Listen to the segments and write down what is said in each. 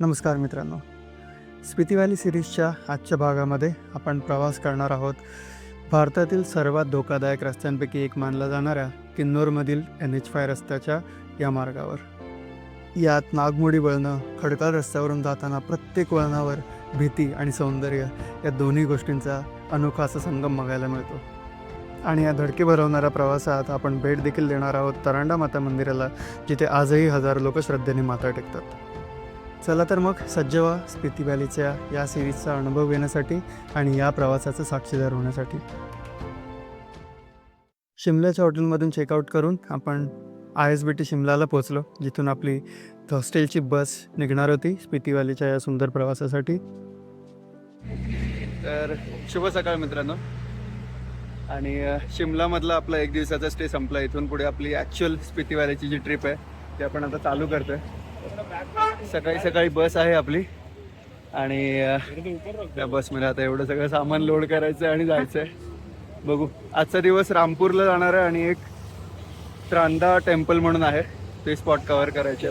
नमस्कार मित्रांनो. स्पिती व्हॅली सिरीजच्या आजच्या भागामध्ये आपण प्रवास करणार आहोत. भारतातील सर्वात धोकादायक रस्त्यांपैकी एक मानला जाणाऱ्या किन्नौरमधील एन एच फाय रस्त्याच्या या मार्गावर. यात नागमोडी वळणं खडकाळ रस्त्यावरून जाताना प्रत्येक वळणावर भीती आणि सौंदर्य या दोन्ही गोष्टींचा अनोखा असा संगम बघायला मिळतो. आणि या धडके भरवणाऱ्या प्रवासात आपण भेट देखील देणार आहोत तरांडा माता मंदिराला जिथे आजही हजारो लोक श्रद्धेने माता टेकतात. चला तर मग सज्ज व्हा स्पिती व्हॅलीच्या या सिरीजचा अनुभव घेण्यासाठी आणि या प्रवासाचं साक्षीदार होण्यासाठी. शिमल्याच्या हॉटेलमधून चेकआउट करून आपण आय एस बी टी शिमलाला पोचलो जिथून आपली हॉस्टेलची बस निघणार होती स्पिती व्हॅलीच्या या सुंदर प्रवासासाठी. तर शुभ सकाळ मित्रांनो. आणि शिमलामधला आपला एक दिवसाचा स्टे संपला. इथून पुढे आपली ॲक्च्युअल स्पिती व्हॅलीची जी ट्रिप आहे ती आपण आता चालू करतोय. सकाळी सकाळी बस आहे आपली. आणि त्या बसमध्ये आता एवढं सगळं सामान लोड करायचं आहे आणि जायचं आहे बघू. आजचा दिवस रामपूरला जाणार आहे आणि एक त्रांदा टेम्पल म्हणून आहे. ते स्पॉट कव्हर करायचे.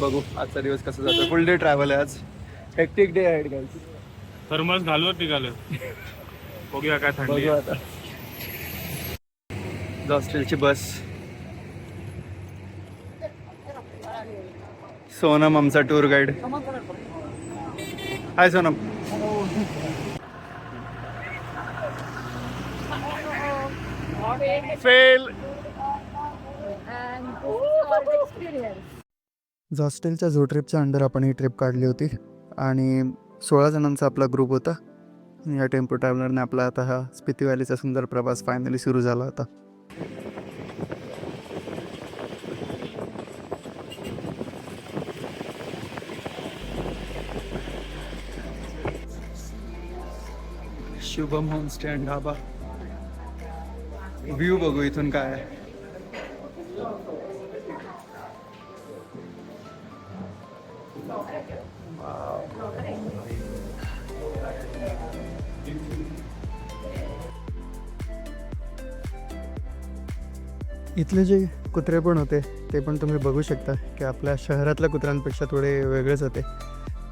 बघू आजचा दिवस कसं जातो फुल डे ट्रॅव्हल आहे आज. हेक्टिक डे आहे गाईज थर्मस घालवत निघालं बघूया काय थंडी आता. हॉस्टेलची बस. सोनम आमचा टूर गाईड हाय सोनम. फेल झॉस्टेलच्या झो ट्रिपच्या अंडर आपण ही ट्रिप काढली होती. आणि सोळा जणांचा आपला ग्रुप होता. या टेम्पो ट्रॅव्हलरने आपला आता हा स्पिती व्हॅलीचा सुंदर प्रवास फायनली सुरू झाला होता. Shubham home and dhaba view बघू इथून काय आहे. इथले जे कुत्रे पण होते ते पण तुम्ही बघू शकता की आपल्या शहरातल्या कुत्र्यांपेक्षा थोडे वेगळेच होते.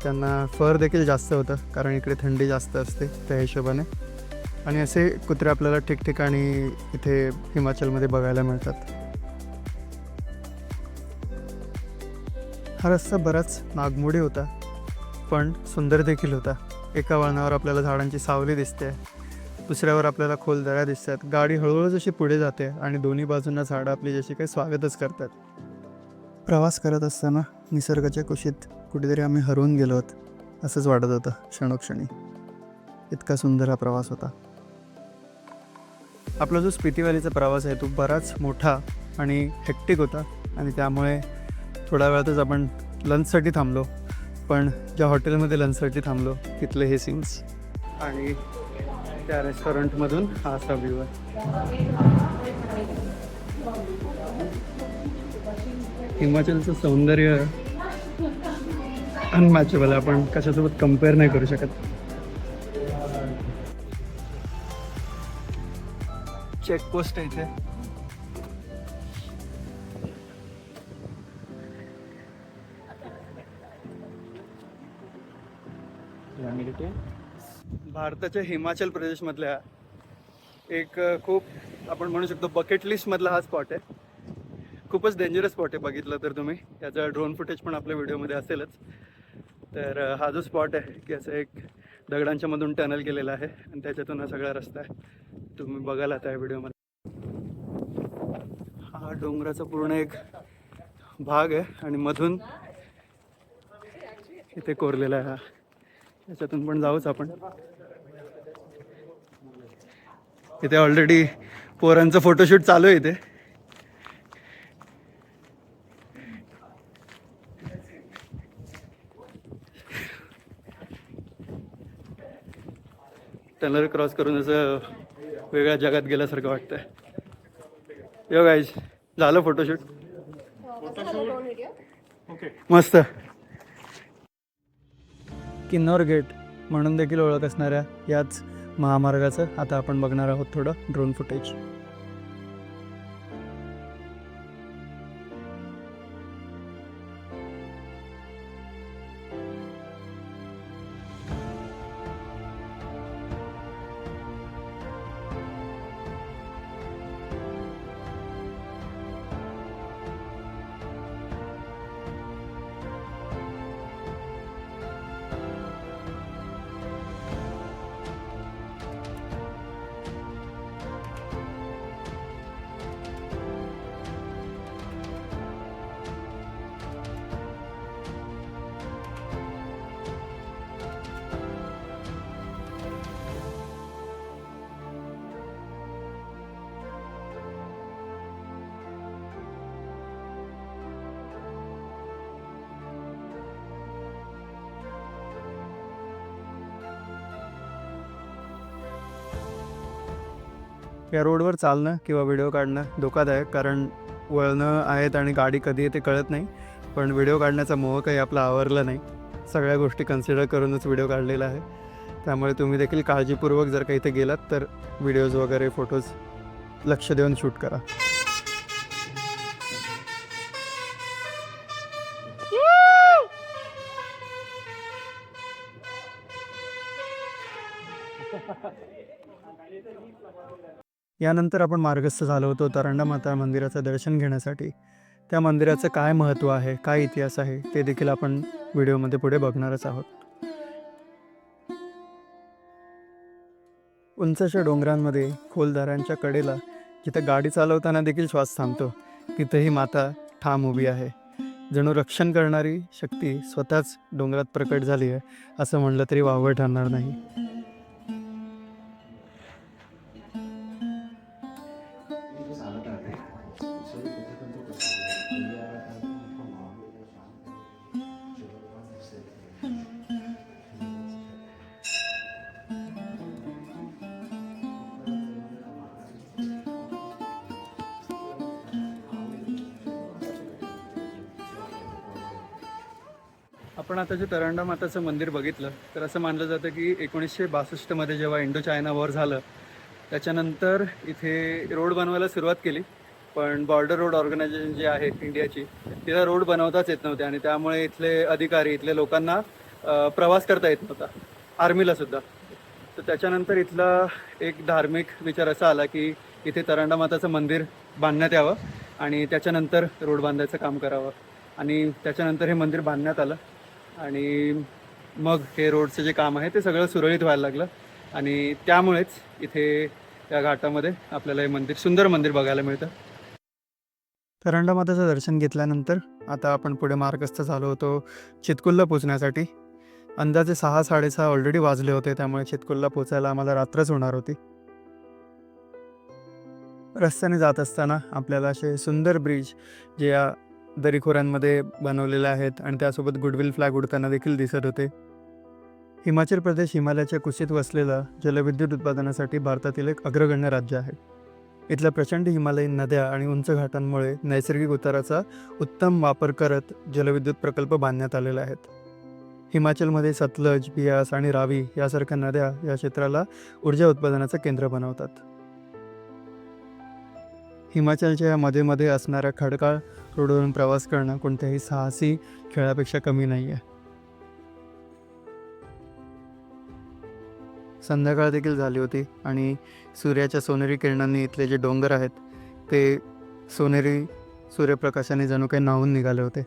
त्यांना फर देखील जास्त होतं कारण इकडे थंडी जास्त असते त्या हिशोबाने. आणि असे कुत्रे आपल्याला ठिकठिकाणी इथे हिमाचलमध्ये बघायला मिळतात. हा रस्ता बराच नागमोडी होता पण सुंदर देखील होता. एका वळणावर आपल्याला झाडांची सावली दिसते दुसऱ्यावर आपल्याला खोल दऱ्या दिसतात. गाडी हळूहळू जशी पुढे जाते आणि दोन्ही बाजूंना झाडं आपली जशी काही स्वागतच करतात. प्रवास करत असताना निसर्गाच्या कुशीत कुठेतरी आम्ही हरवून गेलो आहोत असंच वाटत होतं क्षणोक्षणी. इतका सुंदर हा प्रवास होता. आपला जो स्पिती व्हॅलीचा प्रवास आहे तो बराच मोठा आणि हेक्टिक होता आणि त्यामुळे थोड्या वेळातच आपण लंचसाठी थांबलो. पण ज्या हॉटेलमध्ये लंचसाठी थांबलो तिथले हे सीन्स आणि त्या रेस्टॉरंटमधून हा असा व्ह्यू आहे. हिमाचलचं सौंदर्य अनमॅचेबल आपण कशासोबत कंपेअर नाही करू शकत. चेकपोस्ट आहे इथे. भारताच्या हिमाचल प्रदेशमधल्या एक खूप आपण म्हणू शकतो बकेट लिस्टमधला हा स्पॉट आहे. खूपच डेंजरस स्पॉट आहे बघितलं तर तुम्ही. त्याचा ड्रोन फुटेज पण आपल्या व्हिडिओमध्ये असेलच. तर हा जो स्पॉट आहे की असं एक दगडांच्या मधून टनल केलेला आहे आणि त्याच्यातून हा सगळा रस्ता आहे. तुम्ही बघाल आता या व्हिडिओमध्ये. हा डोंगराचा पूर्ण एक भाग आहे आणि मधून इथे कोरलेला आहे हा. याच्यातून पण जाऊच आपण. इथे ऑलरेडी पोरांचं फोटोशूट चालू आहे इथे. टनल क्रॉस करून असं वेगळ्या जगात गेल्यासारखं वाटतंय. यो गाईज झालं फोटोशूट मस्त. किन्नौर गेट म्हणून देखील ओळख असणाऱ्या याच महामार्गाचं आता आपण बघणार आहोत थोडं ड्रोन फुटेज या रोडवर चालणं किंवा व्हिडिओ काढणं धोकादायक कारण वळणं आहेत आणि गाडी कधी येते कळत नाही. पण व्हिडिओ काढण्याचा मोह काही आपला आवरला नाही. सगळ्या गोष्टी कन्सिडर करूनच व्हिडिओ काढलेला आहे. त्यामुळे तुम्ही देखील काळजीपूर्वक जर काही इथे गेलात तर व्हिडिओज वगैरे फोटोज लक्ष देऊन शूट करा. यानंतर आपण मार्गस्थ झालो होतो तरंडा माता मंदिराचं दर्शन घेण्यासाठी. त्या मंदिराचं काय महत्त्व आहे काय इतिहास आहे ते देखील आपण व्हिडिओमध्ये पुढे बघणारच आहोत. उंचशा डोंगरांमध्ये खोलदारांच्या कडेला जिथं गाडी चालवताना देखील श्वास थांबतो तिथंही माता ठाम उभी आहे. जणू रक्षण करणारी शक्ती स्वतःच डोंगरात प्रकट झाली आहे असं म्हणलं तरी वावर ठरणार नाही. आपण आता जे तरंडा माताचं मंदिर बघितलं तर असं मानलं जातं की एकोणीसशे बासष्टमध्ये जेव्हा इंडो चायना वॉर झालं त्याच्यानंतर इथे रोड बनवायला सुरुवात केली. पण बॉर्डर रोड ऑर्गनायझेशन जी आहे इंडियाची तिला रोड बनवताच येत नव्हते आणि त्यामुळे इथले अधिकारी इथल्या लोकांना प्रवास करता येत नव्हता. आर्मीला सुद्धा. तर त्याच्यानंतर इथला एक धार्मिक विचार असा आला की इथे तरंडा माताचं मंदिर बांधण्यात यावं आणि त्याच्यानंतर रोड बांधायचं काम करावं. आणि त्याच्यानंतर हे मंदिर बांधण्यात आलं. आणि मग हे रोडचं जे काम आहे ते सगळं सुरळीत व्हायला लागलं. आणि त्यामुळेच इथे या घाटामध्ये आपल्याला हे मंदिर सुंदर मंदिर बघायला मिळतं. तरंडा माताचं दर्शन घेतल्यानंतर आता आपण पुढे मार्गस्थ झालो होतो चितकुलला पोचण्यासाठी अंदाजे सहा साडेसहा ऑलरेडी वाजले होते त्यामुळे चितकुलला पोचायला आम्हाला रात्रच होणार होती. रस्त्याने जात असताना आपल्याला असे सुंदर ब्रिज जे या दरीखोऱ्यांमध्ये बनवलेल्या आहेत आणि त्यासोबत गुडविल फ्लॅग उडताना देखील दिसत होते. हिमाचल प्रदेश हिमालयाच्या कुशीत वसलेलं जलविद्युत उत्पादनासाठी भारतातील एक अग्रगण्य राज्य आहे. इथल्या प्रचंड हिमालयीन नद्या आणि उंच घाटांमुळे नैसर्गिक उताराचा उत्तम वापर करत जलविद्युत प्रकल्प बांधण्यात आलेले आहेत. हिमाचलमध्ये सतलज बियास आणि रावी यासारख्या नद्या या क्षेत्राला ऊर्जा उत्पादनाचं केंद्र बनवतात. हिमाचलच्या मध्ये मध्ये असणाऱ्या खडकाळ रोडवरून प्रवास करणं कोणत्याही साहसी खेळापेक्षा कमी नाही आहे संध्याकाळ देखील झाली होती आणि सूर्याच्या सोनेरी किरणांनी इथले जे डोंगर आहेत ते सोनेरी सूर्यप्रकाशाने जणू काही नाहून निघाले होते.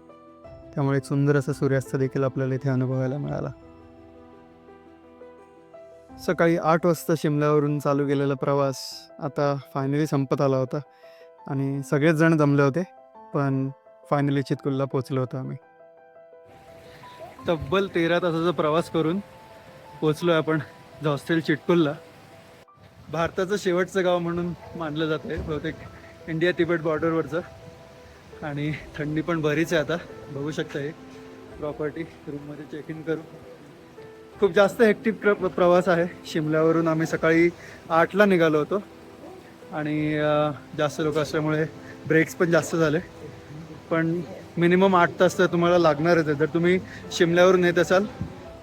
त्यामुळे एक सुंदर असा सूर्यास्त देखील आपल्याला इथे अनुभवायला मिळाला. सकाळी आठ वाजता शिमल्यावरून चालू केलेला प्रवास आता फायनली संपत आला होता. आणि सगळेच जण जमले होते पण फायनली चितकुलला पोचलो होतो आम्ही. तब्बल तेरा तासाचा प्रवास करून पोचलो आहे आपण हॉस्टेल चिटकुलला. भारताचं शेवटचं गाव म्हणून मानलं जातं आहे बहुतेक इंडिया तिबेट बॉर्डरवरचं आणि थंडी पण बरीच आहे आता बघू शकता हे प्रॉपर्टी रूममध्ये चेक इन करू खूप जास्त हेक्टिक प्र प्रवास आहे. शिमल्यावरून आम्ही सकाळी आठला निघालो होतो. आणि जास्त लोक असल्यामुळे ब्रेक्स पण जास्त झाले. पण मिनिमम आठ तास तर तुम्हाला लागणारच आहे. जर तुम्ही शिमल्यावरून येत असाल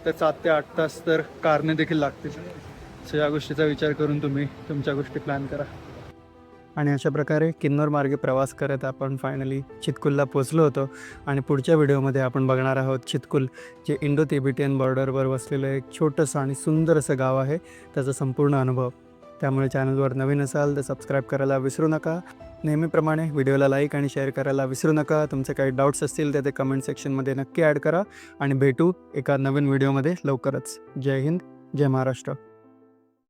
तर सात ते आठ तास तर कारने देखील लागतील. सो या गोष्टीचा विचार करून तुम्ही तुमच्या गोष्टी प्लॅन करा. आणि अशा प्रकारे किन्नौर मार्गे प्रवास करत आपण फायनली चितकुलला पोचलो होतो. आणि पुढच्या व्हिडिओमध्ये आपण बघणार आहोत चितकुल जे इंडो तिबिटियन बॉर्डरवर वसलेलं एक छोटंसं आणि सुंदर असं गाव आहे. त्याचा संपूर्ण अनुभव. त्यामुळे चॅनलवर नवीन असाल तर सबस्क्राईब करायला विसरू नका. नेहमीप्रमाणे व्हिडिओला लाईक आणि शेअर करायला विसरू नका. तुमचे काही डाऊट्स असतील तर ते कमेंट सेक्शनमध्ये नक्की ॲड करा. आणि भेटू एका नवीन व्हिडिओमध्ये लवकरच. जय हिंद जय महाराष्ट्र.